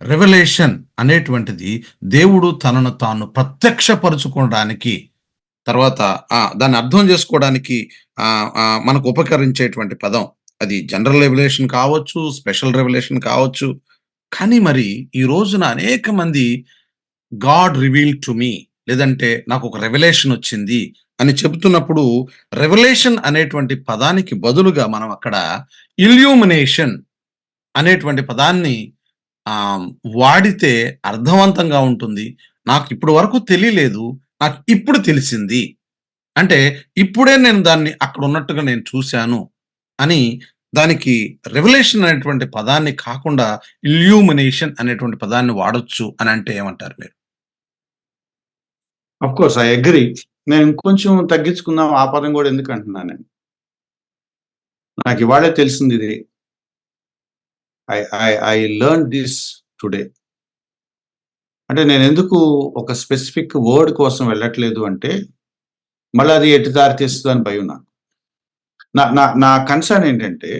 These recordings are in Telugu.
రెవల్యూషన్ అనేటువంటిది దేవుడు తనను తాను ప్రత్యక్షపరుచుకోవడానికి తర్వాత దాన్ని అర్థం చేసుకోవడానికి ఆ, మనకు ఉపకరించేటువంటి పదం. అది జనరల్ రెవల్యూషన్ కావచ్చు స్పెషల్ రెవల్యూషన్ కావచ్చు. కానీ మరి ఈ రోజున అనేక మంది గాడ్ రివీల్ టు మీ లేదంటే నాకు ఒక రెవల్యూషన్ వచ్చింది అని చెబుతున్నప్పుడు రెవల్యూషన్ అనేటువంటి పదానికి బదులుగా మనం అక్కడ ఇల్యూమినేషన్ అనేటువంటి పదాన్ని వాడితే అర్థవంతంగా ఉంటుంది. నాకు ఇప్పుడు వరకు తెలియలేదు. నాకు ఇప్పుడు తెలిసింది. అంటే ఇప్పుడే నేను దాన్ని అక్కడ ఉన్నట్టుగా నేను చూశాను అని దానికి రెవల్యూషన్ అనేటువంటి పదాన్ని కాకుండా ఇల్యూమినేషన్ అనేటువంటి పదాన్ని వాడొచ్చు అని అంటే ఏమంటారు మీరు? అఫ్ కోర్స్ ఐ అగ్రి నేను ఇంకొంచెం తగ్గించుకుందాం. ఆ పదం కూడా ఎందుకు అంటున్నాను నేను? నాకు ఇవాళే తెలిసింది ఇది. I I I learn this today అంటే నేను ఎందుకు ఒక స్పెసిఫిక్ వర్డ్ కోసం వెళ్ళట్లేదు అంటే మళ్ళీ అది ఎటు దారి తీస్తుంది అని భయం నాకు. నా నా నా కన్సర్న్ ఏంటంటే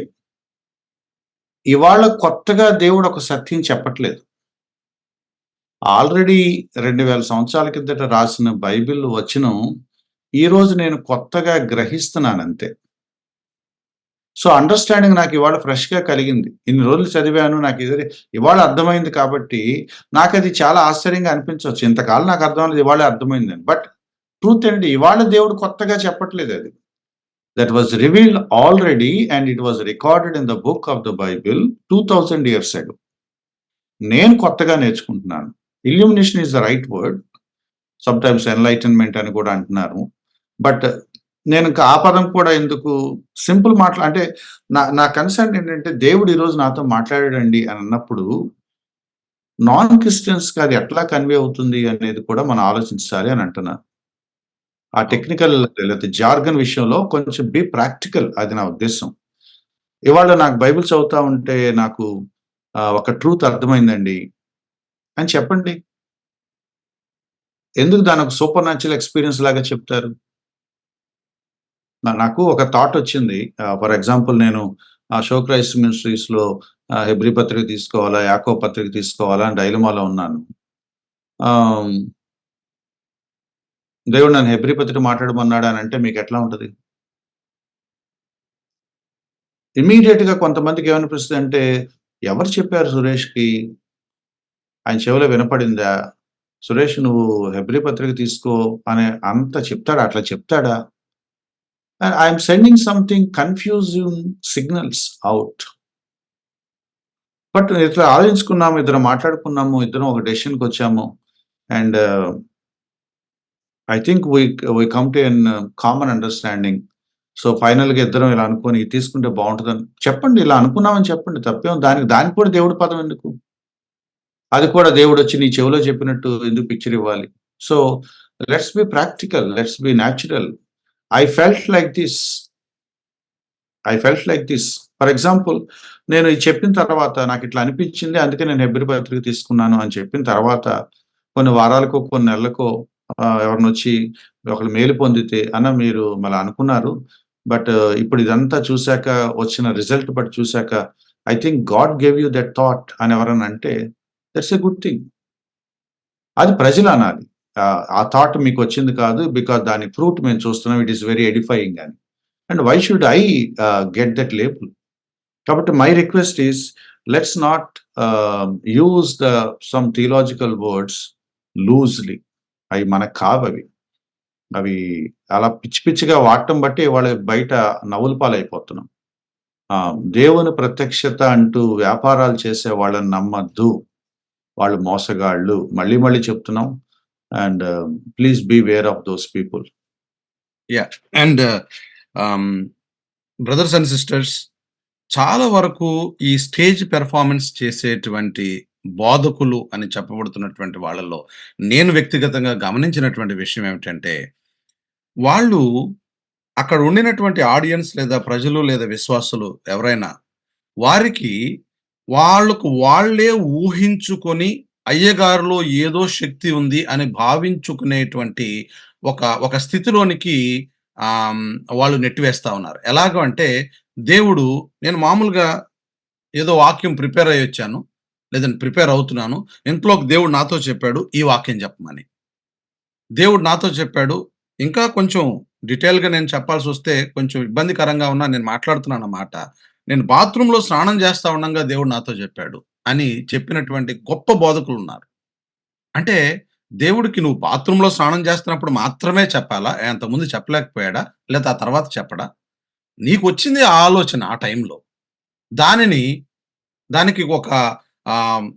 ఇవాళ కొత్తగా దేవుడు ఒక సత్యం చెప్పట్లేదు. ఆల్రెడీ రెండు వేల సంవత్సరాల కిందట రాసిన బైబిల్ వచనం ఈ రోజు నేను కొత్తగా గ్రహిస్తున్నాను అంతే సో అండర్స్టాండింగ్ నాకు ఇవాళ ఫ్రెష్గా కలిగింది. ఇన్ని రోజులు చదివాను నాకు ఇది ఇవాళ అర్థమైంది కాబట్టి నాకు అది చాలా ఆశ్చర్యంగా అనిపించవచ్చు ఇంతకాలం నాకు అర్థమైంది ఇవాళ అర్థమైంది బట్ ట్రూత్ ఏంటి? ఇవాళ దేవుడు కొత్తగా చెప్పట్లేదు అది. That was revealed already and it was recorded in the book of the Bible two thousand years ago నేను కొత్తగా నేర్చుకుంటున్నాను. Illumination is the right word sometimes enlightenment అని కూడా అంటున్నారు. బట్ నేను ఇంకా ఆ పదం కూడా ఎందుకు సింపుల్ మాట్లా అంటే నా నా కన్సర్న్ ఏంటంటే దేవుడు ఈరోజు నాతో మాట్లాడాడండి అని అన్నప్పుడు నాన్ క్రిస్టియన్స్కి అది ఎట్లా కన్వే అవుతుంది అనేది కూడా మనం ఆలోచించాలి అని అంటున్నాను ఆ టెక్నికల్ లేకపోతే జార్గన్ విషయంలో కొంచెం బి ప్రాక్టికల్ అది నా ఉద్దేశం. ఇవాళ నాకు బైబిల్ చదువుతా ఉంటే నాకు ఒక ట్రూత్ అర్థమైందండి. అని చెప్పండి. ఎందుకు దాని ఒక సూపర్ న్యాచురల్ ఎక్స్పీరియన్స్ లాగా చెప్తారు? నాకు ఒక థాట్ వచ్చింది. ఫర్ ఎగ్జాంపుల్ నేను ఆ షో క్రైస్ట్ మినిస్ట్రీస్ హెబ్రీ పత్రిక తీసుకోవాలా యాకో పత్రిక తీసుకోవాలా అని డైలమాలో ఉన్నాను. దేవుడు నన్ను హెబ్రి పత్రిక మాట్లాడమన్నాడు అని అంటే మీకు ఎట్లా ఉంటుంది? ఇమీడియట్గా కొంతమందికి ఏమనిపిస్తుంది అంటే ఎవరు చెప్పారు సురేష్కి? ఆయన చెవిలో వినపడిందా? సురేష్ నువ్వు హెబ్రీ పత్రిక తీసుకో అనే అంత చెప్తాడా? అట్లా చెప్తాడా? I'm sending something confusing signals out but ఇట్లా ఆలోచించుకున్నాము ఇద్దరు మాట్లాడుకున్నాము ఇద్దరం ఒక డెసిషన్కి వచ్చాము. And I think we we come to an common understanding so ఫైనల్గా ఇద్దరం ఇలా అనుకొని తీసుకుంటే బాగుంటుందని చెప్పండి ఇలా అనుకున్నామని చెప్పండి తప్పేం దానికి దానికి కూడా దేవుడి పదం ఎందుకు? అది కూడా దేవుడు వచ్చి నీ చెవిలో చెప్పినట్టు ఎందుకు పిక్చర్ ఇవ్వాలి? So let's be practical let's be natural I felt like this I felt like this for example నేను ఇది చెప్పిన తర్వాత నాకు ఇట్లా అనిపించింది అందుకే నేను హెబ్రి పత్రిక తీసుకున్నాను అని చెప్పిన తర్వాత కొన్ని వారాలకో కొన్ని నెలలకో ఎవరినొచ్చి ఒకరు మేలు పొందితే అన్న మీరు మళ్ళీ అనుకున్నారు. బట్ ఇప్పుడు ఇదంతా చూశాక వచ్చిన రిజల్ట్ బట్టి చూశాక I think God gave you that thought అని ఎవరన్నా అంటే దట్స్ ఎ గుడ్ థింగ్ అది ప్రజలు అనాలి. ఆ, థాట్ మీకు వచ్చింది కాదు బికాస్ దాని ఫ్రూట్ మేము చూస్తున్నాం ఇట్ ఈస్ వెరీ ఎడిఫైయింగ్ అని. And why should I get that label కాబట్టి my request is let's not use the some theological words loosely అవి మనకు కావు అవి అవి అలా పిచ్చి పిచ్చిగా వాడటం బట్టి వాళ్ళ బయట నవ్వుల పాలైపోతున్నాం. దేవుని ప్రత్యక్షత అంటూ వ్యాపారాలు చేసే వాళ్ళని నమ్మద్దు. వాళ్ళు మోసగాళ్ళు. మళ్ళీ మళ్ళీ చెప్తున్నాం and please beware of those people and brothers and sisters చాలా వరకు ఈ స్టేజ్ పెర్ఫార్మెన్స్ చేసేటువంటి బోధకులు అని చెప్పబడుతున్నటువంటి వాళ్ళలో నేను వ్యక్తిగతంగా గమనించినటువంటి విషయం ఏమిటంటే వాళ్ళు అక్కడ ఉండినటువంటి ఆడియన్స్ లేదా ప్రజలు లేదా విశ్వాసులు ఎవరైనా వారికి వాళ్ళకు వాళ్ళే ఊహించుకొని అయ్యగారిలో ఏదో శక్తి ఉంది అని భావించుకునేటువంటి ఒక ఒక స్థితిలోనికి వాళ్ళు నెట్టివేస్తా ఉన్నారు ఎలాగ అంటే దేవుడు నేను మామూలుగా ఏదో వాక్యం ప్రిపేర్ అయ్యి వచ్చాను లేదంటే ప్రిపేర్ అవుతున్నాను. ఇంట్లోకి దేవుడు నాతో చెప్పాడు ఈ వాక్యం చెప్పమని. దేవుడు నాతో చెప్పాడు. ఇంకా కొంచెం డీటెయిల్‌గా నేను చెప్పాల్సి వస్తే కొంచెం ఇబ్బందికరంగా ఉన్నా నేను మాట్లాడుతున్నానన్నమాట. నేను బాత్రూంలో స్నానం చేస్తా ఉండగా దేవుడు నాతో చెప్పాడు అని చెప్పినటువంటి గొప్ప బోధకులు ఉన్నారు అంటే దేవుడికి నువ్వు బాత్రూంలో స్నానం చేస్తున్నప్పుడు మాత్రమే చెప్పాలా? అంతకుముందు చెప్పలేకపోయాడా? లేదా ఆ తర్వాత చెప్పడా? నీకు వచ్చింది ఆ ఆలోచన ఆ టైంలో. దానిని దానికి ఒక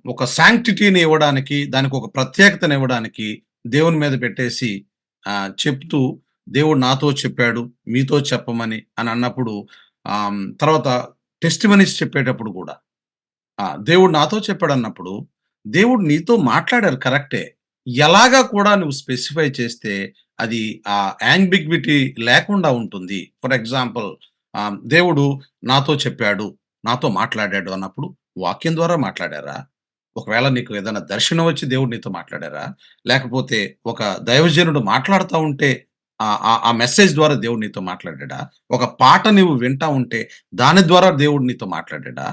ఒక శాంక్టిటీని ఇవ్వడానికి, దానికి ఒక ప్రత్యేకతనివ్వడానికి దేవుని మీద పెట్టేసి చెప్తూ దేవుడు నాతో చెప్పాడు, మీతో చెప్పమని అని అన్నప్పుడు తర్వాత టెస్టిమనీస్ చెప్పేటప్పుడు కూడా ఆ! దేవుడు నాతో చెప్పాడన్నప్పుడు, దేవుడు నీతో మాట్లాడారు కరెక్టే. ఎలాగా కూడా నువ్వు స్పెసిఫై చేస్తే అది ఆ యాంబిగ్విటీ లేకుండా ఉంటుంది. ఫర్ ఎగ్జాంపుల్ ఆహ్, దేవుడు నాతో చెప్పాడు, నాతో మాట్లాడాడు అన్నప్పుడు వాక్యం ద్వారా మాట్లాడారా? ఒకవేళ నీకు ఏదైనా దర్శనం వచ్చి దేవుడు నీతో మాట్లాడారా? లేకపోతే ఒక దైవజనుడు మాట్లాడుతా ఉంటే ఆహ్, ఆ మెసేజ్ ద్వారా దేవుడు నీతో మాట్లాడాడా? ఒక పాట నువ్వు వింటా ఉంటే దాని ద్వారా దేవుడు నీతో మాట్లాడాడా?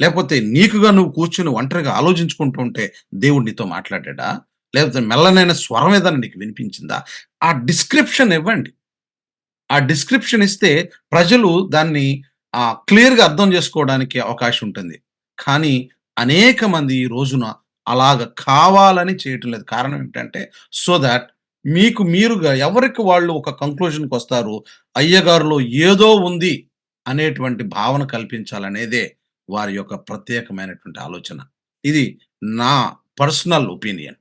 లేకపోతే నీకుగా నువ్వు కూర్చొని ఒంటరిగా ఆలోచించుకుంటూ ఉంటే దేవుడు నీతో మాట్లాడా లేకపోతే మెల్లనైన స్వరం ఏదైనా నీకు వినిపించిందా? ఆ డిస్క్రిప్షన్ ఇవ్వండి. ఆ డిస్క్రిప్షన్ ఇస్తే ప్రజలు దాన్ని క్లియర్‌గా అర్థం చేసుకోవడానికి అవకాశం ఉంటుంది. కానీ అనేక మంది ఈ రోజున అలాగ కావాలని చేయటం లేదు. కారణం ఏంటంటే సో దాట్ మీకు మీరుగా ఎవరికి వాళ్ళు ఒక కంక్లూజన్‌కొస్తారు. అయ్యగారులో ఏదో ఉంది అనేటువంటి భావన కల్పించాలనేదే వారి యొక్క ప్రత్యేకమైనటువంటి ఆలోచన. ఇది నా పర్సనల్ ఒపీనియన్.